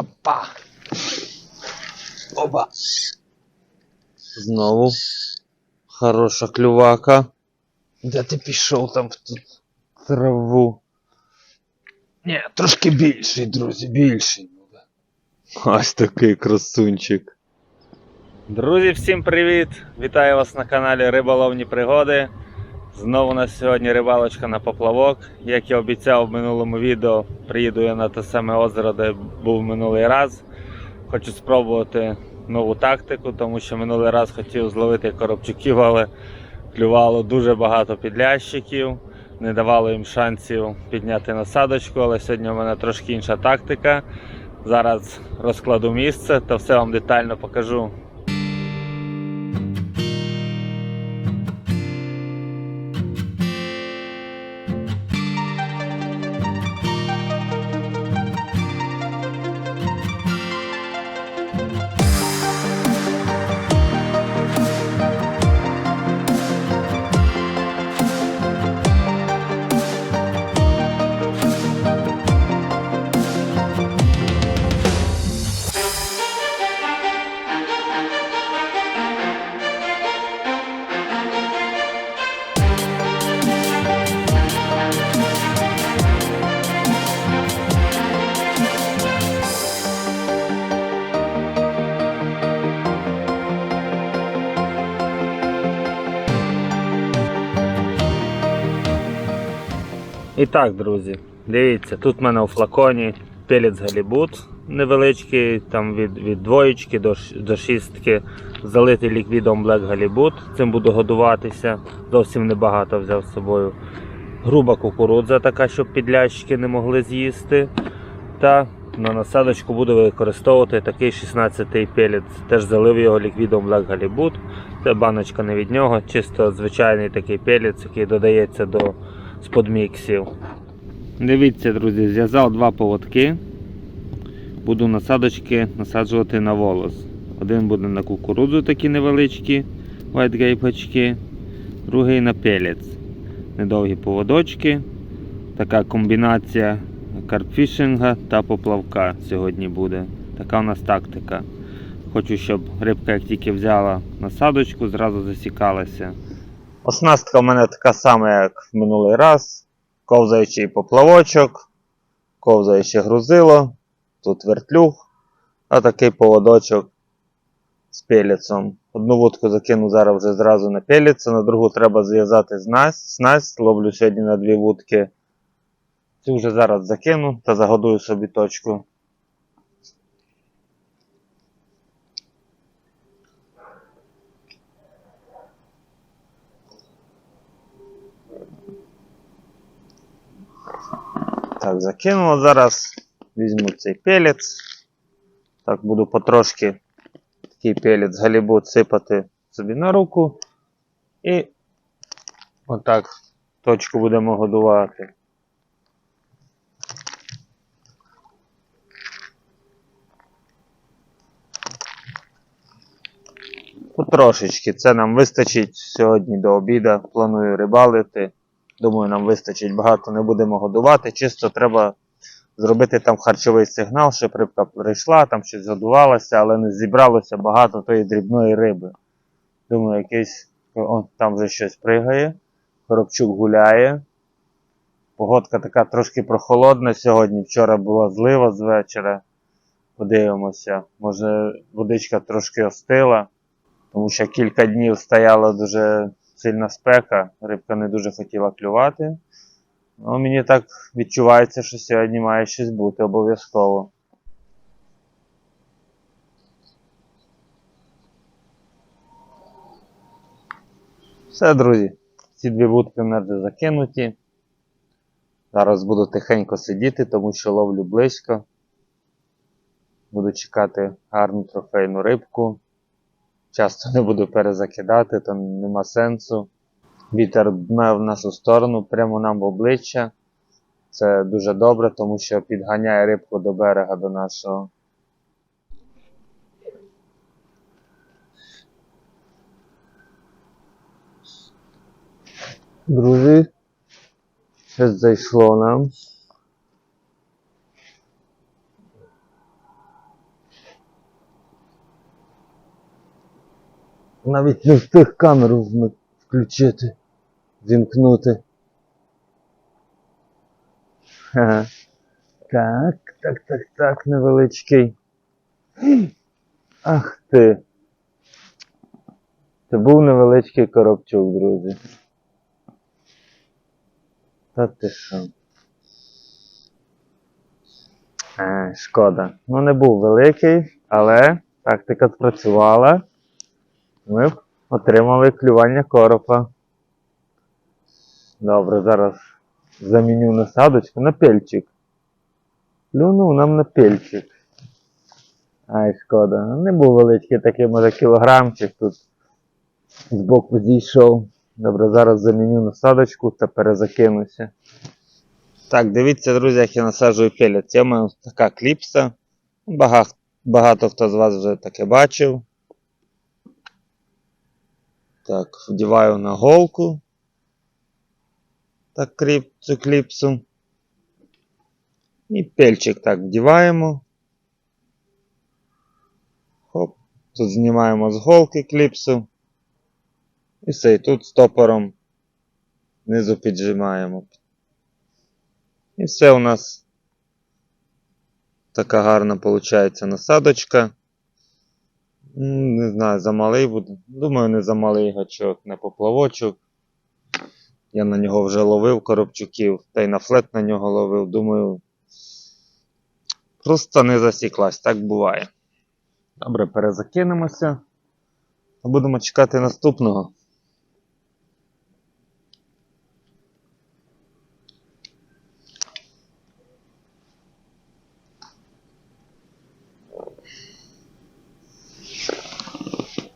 Опа. Оба. Знову. Хороша клювака. Де ти пішов там в ту траву? Ні, трошки більший, друзі, більший буде. Ось такий красунчик. Друзі, всім привіт! Вітаю вас на каналі Риболовні Пригоди. Знову у нас сьогодні рибалочка на поплавок. Як я обіцяв в минулому відео, приїду я на те саме озеро, де був минулий раз. Хочу спробувати нову тактику, тому що минулий раз хотів зловити коробчуків, але клювало дуже багато підлящиків, не давало їм шансів підняти насадочку, але сьогодні в мене трошки інша тактика. Зараз розкладу місце та все вам детально покажу. Так, друзі, дивіться, тут в мене у флаконі пелець галібут невеличкий, там від, від двоєчки до, до шістки, залитий ліквідом Black Галібут. Цим буду годуватися. Зовсім небагато взяв з собою. Груба кукурудза така, щоб підлящики не могли з'їсти. Та на насадочку буду використовувати такий 16-й пелець. Теж залив його ліквідом Black Галібут. Це баночка не від нього, чисто звичайний такий пелець, який додається до сподміксів. Дивіться, друзі, зв'язав два поводки. Буду насадочки насаджувати на волос. Один буде на кукурудзу такі невеличкі вайтгейпочки, другий на пелець. Недовгі поводочки. Така комбінація карпфішинга та поплавка сьогодні буде. Така у нас тактика. Хочу, щоб рибка, як тільки взяла насадочку, зразу засікалася. Оснастка в мене така сама, як в минулий раз. Ковзаючий поплавочок, ковзаюче грузило, тут вертлюг, а такий поводочок з пелецом. Одну вудку закину зараз вже зразу на пелець, на другу треба зв'язати. Снасть ловлю сьогодні на дві вудки. Цю вже зараз закину та загодую собі точку. Так, закинуло зараз. Візьму цей пелець. Так, буду потрошки такий пелець галібут сипати собі на руку. І отак точку будемо годувати. Потрошечки. Це нам вистачить сьогодні до обіда. Планую рибалити. Думаю, нам вистачить багато, не будемо годувати. Чисто треба зробити там харчовий сигнал, щоб рибка прийшла, там щось годувалося, але не зібралося багато тої дрібної риби. Думаю, якийсь о, там вже щось пригає. Коробчук гуляє. Погодка така трошки прохолодна сьогодні. Вчора була злива з вечора. Подивимося. Може водичка трошки остила, тому що кілька днів стояла дуже сильна спека, рибка не дуже хотіла клювати. Ну, мені так відчувається, що сьогодні має щось бути обов'язково. Все, друзі. Ці дві вудки в мене закинуті. Зараз буду тихенько сидіти, тому що ловлю близько. Буду чекати гарну трофейну рибку. Часто не буду перезакидати, то нема сенсу. Вітер дме в нашу сторону, прямо нам в обличчя. Це дуже добре, тому що підганяє рибку до берега до нашого. Друзі, щось зайшло нам. Навіть не встиг камеру включити, вімкнути. Так, так, так, так, невеличкий. Ах ти. Це був невеличкий коробчук, друзі. Та ти що? Е, шкода. Ну не був великий, але тактика спрацювала. Ми отримали клювання коропа. Добре, зараз заміню насадочку на пельчик. Клюнув нам на пельчик. Ай, шкода. Не був великий такий, може, кілограмчик тут збоку зійшов. Добре, зараз заміню насадочку та перезакинуся. Так, дивіться, друзі, як я насаджую пелець. Це в така кліпса. Багато, багато хто з вас вже таке бачив. Так, вдіваю на голку. Так, кріп, цю кліпсу. І пельчик так вдіваємо. Хоп. Тут знімаємо з голки кліпсу. І все, і тут стопором знизу піджимаємо. І все у нас така гарна виходить насадочка. Не знаю, замалий буде. Думаю, не замалий гачок, не поплавочок. Я на нього вже ловив коробчуків, та й на флет на нього ловив. Думаю, просто не засіклась, так буває. Добре, перезакинемося. Будемо чекати наступного.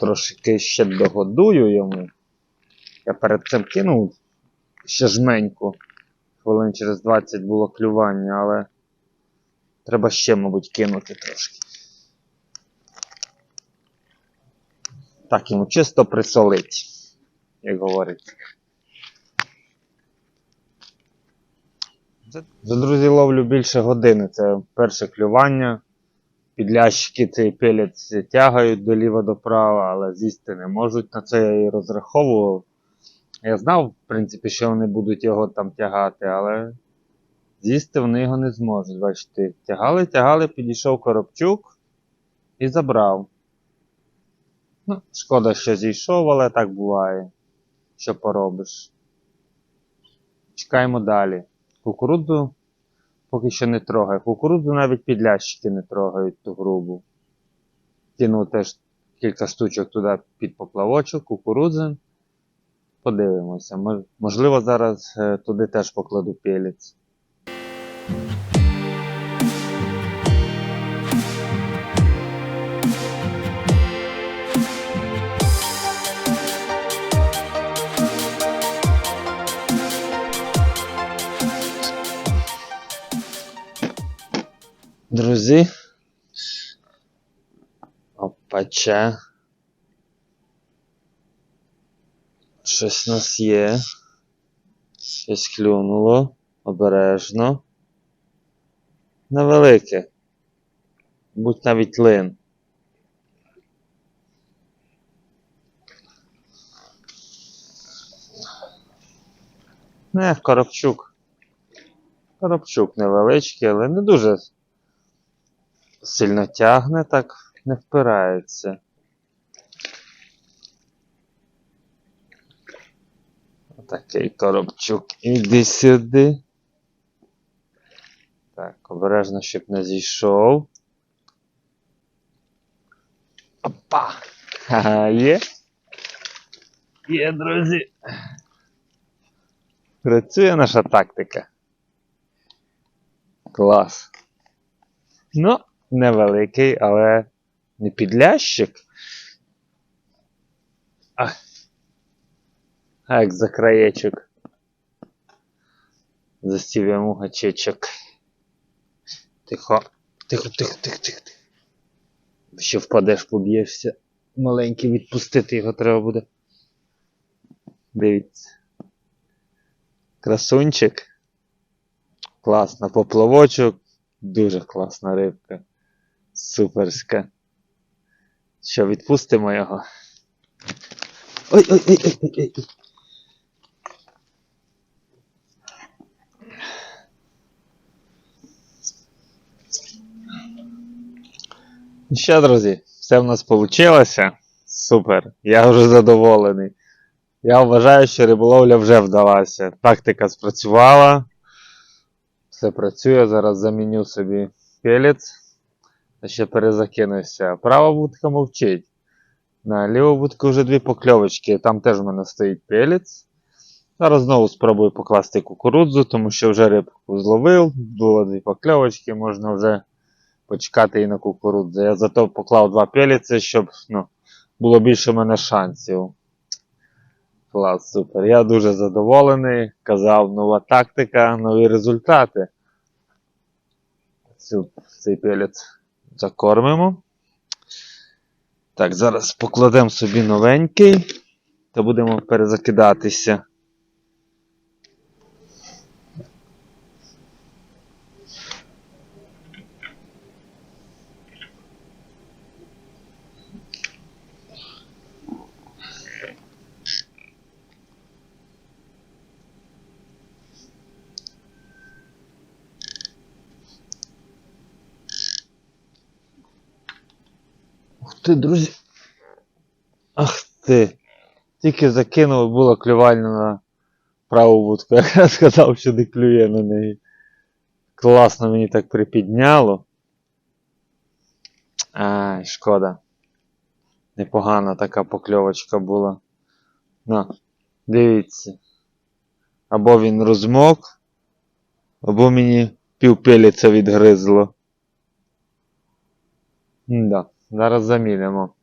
Трошки ще догодую йому. Я перед цим кинув ще жменьку. Хвилин через 20 було клювання, але треба ще, мабуть, кинути трошки. Так, йому чисто присолить, як говориться. Вже, друзі, ловлю більше години. Це перше клювання. Підлящики цей пелець тягають доліва до права, але з'їсти не можуть. На це я і розраховував. Я знав, в принципі, що вони будуть його там тягати, але з'їсти вони його не зможуть. Бачите, тягали, тягали, підійшов коробчук і забрав. Ну, шкода, що зійшов, але так буває. Що поробиш. Чекаємо далі. Кукурудзу поки що не трогає. Кукурудзу навіть підлящики не трогають ту грубу. Кинув теж кілька штучок туди під поплавочок, кукурудзи. Подивимося. Можливо, зараз е, туди теж покладу пелець. Друзі. Опача. Щось нас є. Щось клюнуло. Обережно. Невелике. Будь навіть лин. Не, коробчук. Коробчук невеличкий, але не дуже сильно тягне, так не впирається. Отакий коробчук. Іди сюди. Так, обережно, щоб не зійшов. Опа! Ха-ха, є. Є, друзі. Працює наша тактика. Клас. Ну, невеликий, але не підлящик. А, як за краєчок. Застів йому гачечок. Тихо, тихо, тихо, тихо, тихо. Ще впадеш, поб'єшся. Маленький відпустити його треба буде. Дивіться. Красунчик. Класно, поплавочок. Дуже класна рибка. Суперська. Що, відпустимо його? Ой, ой, ой, ой, ой, ой. І Що, друзі, все в нас вийшло. Супер. Я вже задоволений. Я вважаю, що риболовля вже вдалася. Тактика спрацювала. Все працює. Зараз заміню собі пелець. Ще перезакинуся. Права вудка мовчить. На ліву вудку вже дві покльовочки. Там теж в мене стоїть пелець. Зараз знову спробую покласти кукурудзу, тому що вже рибку зловив. Було дві покльовочки, можна вже почекати і на кукурудзу. Я зато поклав два пеліці, щоб ну, було більше в мене шансів. Клас, супер. Я дуже задоволений. Казав, нова тактика, нові результати. Цю, цей пелець закормимо. Так, зараз покладемо собі новенький та будемо перезакидатися. Ти, друзі. Ах ти. Тільки закинув, було клювальне на праву вудку. Я сказав, що не клює на неї. Класно мені так припідняло. Ай, шкода. Непогана така покльовочка була. На, дивіться. Або він розмок, або мені півпеліця відгризло. Да, зараз замінимо.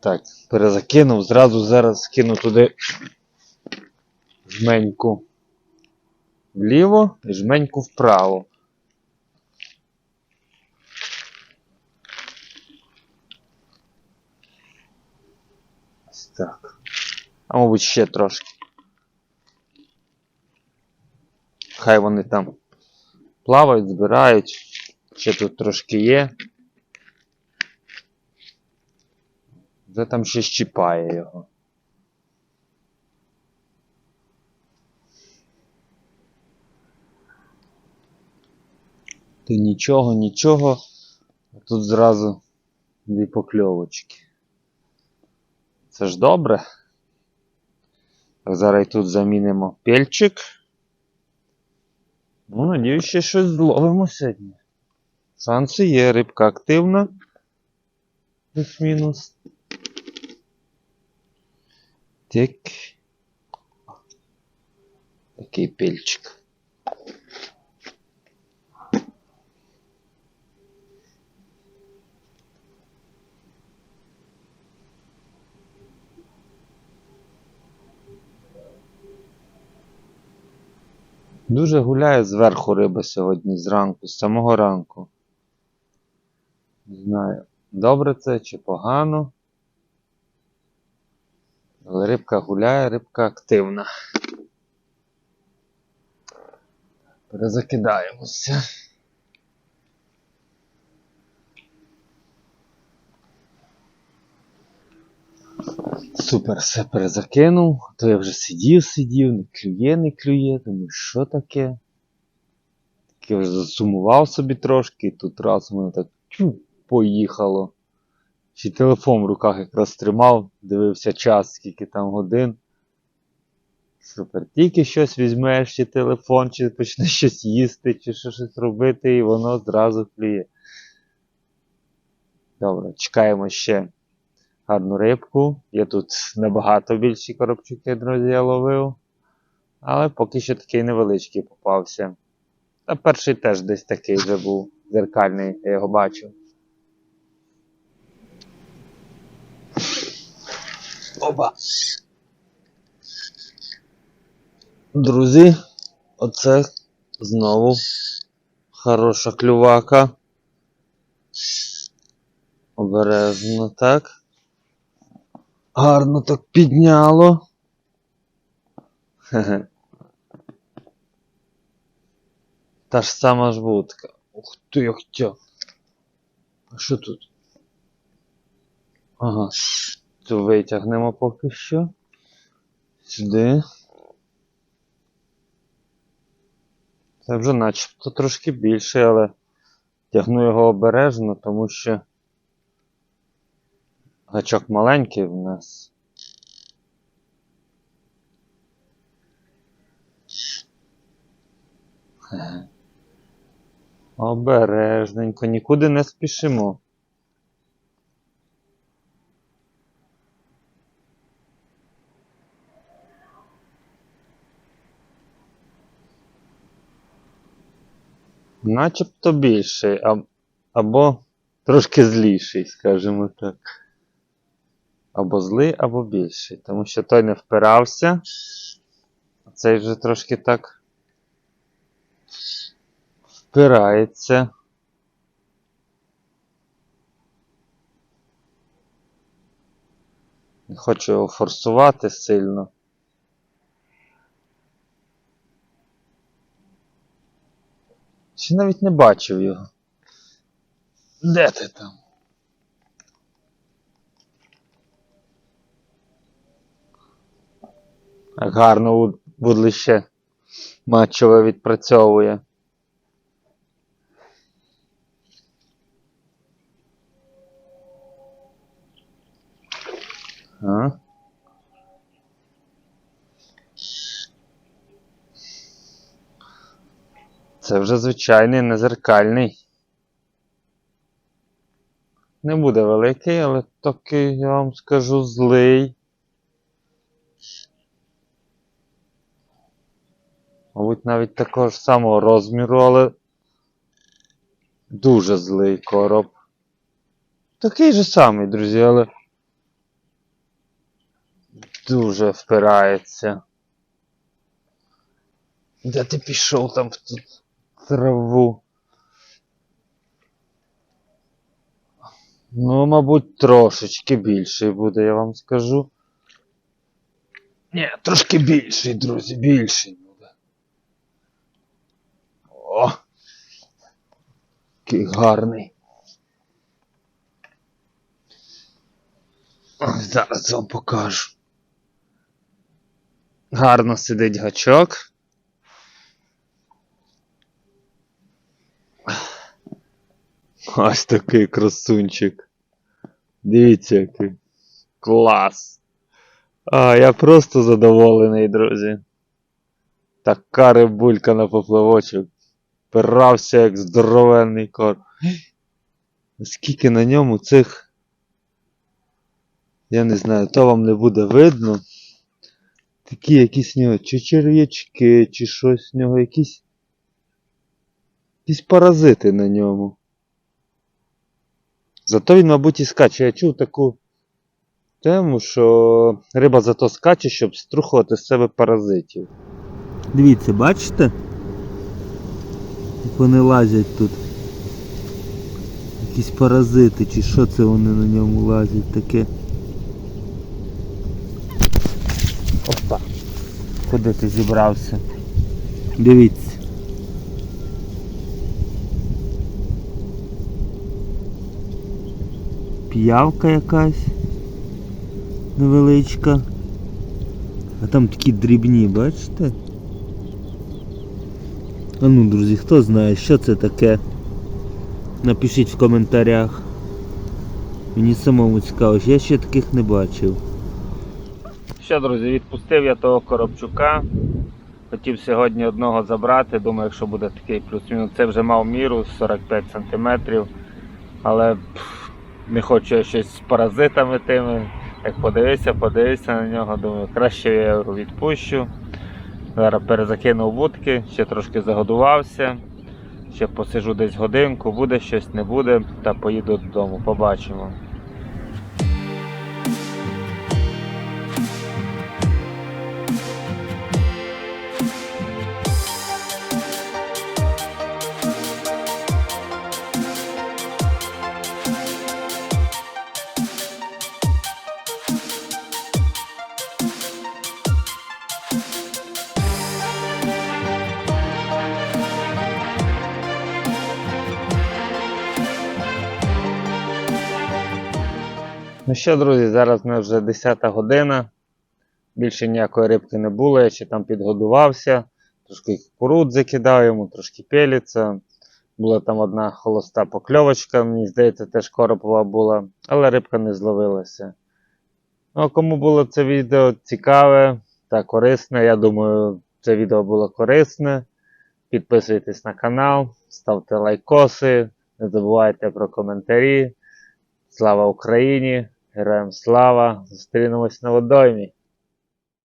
Так, перезакинув, зразу зараз кину туди жменьку вліво і жменьку вправо. Ось так. А мабуть ще трошки. Хай вони там плавають, збирають. Ще тут трошки є. Вже там ще щіпає його. Ти нічого, нічого. А тут зразу дві покльовочки. Це ж добре. Так, зараз тут замінимо пельчик. Ну, надіюсь, ще щось зловимо сьогодні. Шанси є, рибка активна. Плюс-мінус. Так. Такий пельчик. Дуже гуляє зверху риба сьогодні зранку, з самого ранку. Не знаю, добре це чи погано. Але рибка гуляє, рибка активна. Перезакидаємося. Супер, все перезакинув. То я вже сидів, сидів, не клює, не клює. Думаю, що таке? Так я вже засумував собі трошки, і тут раз у мене так чу, поїхало. Ще телефон в руках якраз тримав, дивився час, скільки там годин. Супер. Тільки щось візьмеш, чи телефон, чи почнеш щось їсти, чи щось робити, і воно зразу клює. Добре, чекаємо ще гарну рибку. Я тут набагато більші коробчуки, друзі, я ловив. Але поки що такий невеличкий попався. Та перший теж десь такий вже був зеркальний, я його бачив. Опа. Друзі, оце знову хороша клювака. Обережно так. Гарно так підняло. Хе-хе. Та ж сама ж вудка. Ух ти, як тя. А що тут? Ага. Цю витягнемо поки що. Сюди. Це вже начебто трошки більше, але тягну його обережно, тому що гачок маленький в нас. Обережненько, нікуди не спішимо. Начебто більший, або трошки зліший, скажімо так. Або злий, або більший. Тому що той не впирався. А цей вже трошки так впирається. Не хочу його форсувати сильно. Ще навіть не бачив його. Де ти там? Гарно вуд- вудлище матчове відпрацьовує. А? Це вже звичайний незеркальний. Не буде великий, але такий, я вам скажу, злий. Мабуть, навіть такого ж самого розміру, але дуже злий короб. Такий же самий, друзі, але дуже впирається. Де ти пішов там в ту траву? Ну, мабуть, трошечки більший буде, я вам скажу. Ні, трошки більший, друзі, більший буде. О! Який гарний. Зараз вам покажу. Гарно сидить гачок. Ось такий красунчик. Дивіться, який. Клас. А, я просто задоволений, друзі. Така рибулька на поплавочок. Пирався як здоровенний кор. Скільки на ньому цих. Я не знаю, то вам не буде видно. Такі якісь в нього чи черв'ячки, чи щось в нього, якісь. Якісь паразити на ньому. Зато він, мабуть, і скаче. Я чув таку тему, що риба зато скаче, щоб струхувати з себе паразитів. Дивіться, бачите? Як вони лазять тут. Якісь паразити, чи що це вони на ньому лазять таке. Опа. Куди ти зібрався? Дивіться. П'явка якась невеличка. А там такі дрібні, бачите? А ну, друзі, хто знає, що це таке? Напишіть в коментарях. Мені самому цікаво, я ще таких не бачив. Що, друзі, відпустив я того коробчука. Хотів сьогодні одного забрати, думаю, якщо буде такий плюс-мінус. Це вже мав міру 45 см. Але пф, не хочу щось з паразитами тими. Як подивився, подивився на нього, думаю, краще я його відпущу. Зараз перезакинув вудки, ще трошки загодувався. Ще посижу десь годинку, буде щось, не буде, та поїду додому, побачимо. Ну що, друзі, зараз не вже 10 година. Більше ніякої рибки не було, я ще там підгодувався. Трошки кукурудзи кидав йому, трошки пеліця. Була там одна холоста покльовочка, мені здається, теж коропова була, але рибка не зловилася. Ну, а кому було це відео цікаве та корисне, я думаю, це відео було корисне. Підписуйтесь на канал, ставте лайкоси, не забувайте про коментарі. Слава Україні! Героям слава! Зустрінемось на водоймі!